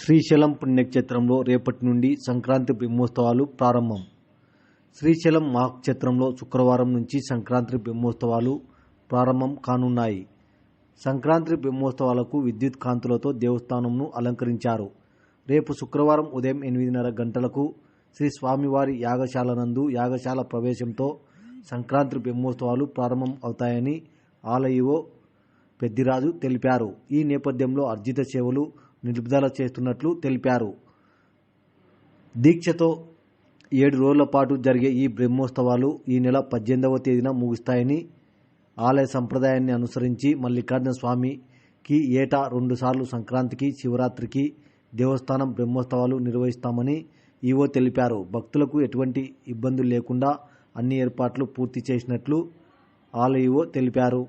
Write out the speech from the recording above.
శ్రీశైలం పుణ్యక్షేత్రంలో రేపటి నుండి సంక్రాంతి బ్రహ్మోత్సవాలు ప్రారంభం. శ్రీశైలం మహాక్షేత్రంలో శుక్రవారం నుంచి సంక్రాంతి బ్రహ్మోత్సవాలు ప్రారంభం కానున్నాయి. సంక్రాంతి బ్రహ్మోత్సవాలకు విద్యుత్ కాంతులతో దేవస్థానంను అలంకరించారు. రేపు శుక్రవారం ఉదయం ఎనిమిదిన్నర గంటలకు శ్రీ స్వామివారి యాగశాల నందు యాగశాల ప్రవేశంతో సంక్రాంతి బ్రహ్మోత్సవాలు ప్రారంభం అవుతాయని ఆలయో పెద్దిరాజు తెలిపారు. ఈ నేపథ్యంలో అర్జిత సేవలు నిలుపుదల చేస్తున్నట్లు తెలిపారు. దీక్షతో ఏడు రోజుల పాటు జరిగే ఈ బ్రహ్మోత్సవాలు ఈ నెల పద్దెనిమిదవ తేదీన ముగుస్తాయని ఆలయ సంప్రదాయాన్ని అనుసరించి మల్లికార్జున స్వామికి ఏటా రెండుసార్లు సంక్రాంతికి శివరాత్రికి దేవస్థానం బ్రహ్మోత్సవాలు నిర్వహిస్తామని ఈవో తెలిపారు. భక్తులకు ఎటువంటి ఇబ్బందులు లేకుండా అన్ని ఏర్పాట్లు పూర్తి చేసినట్లు ఆలయో తెలిపారు.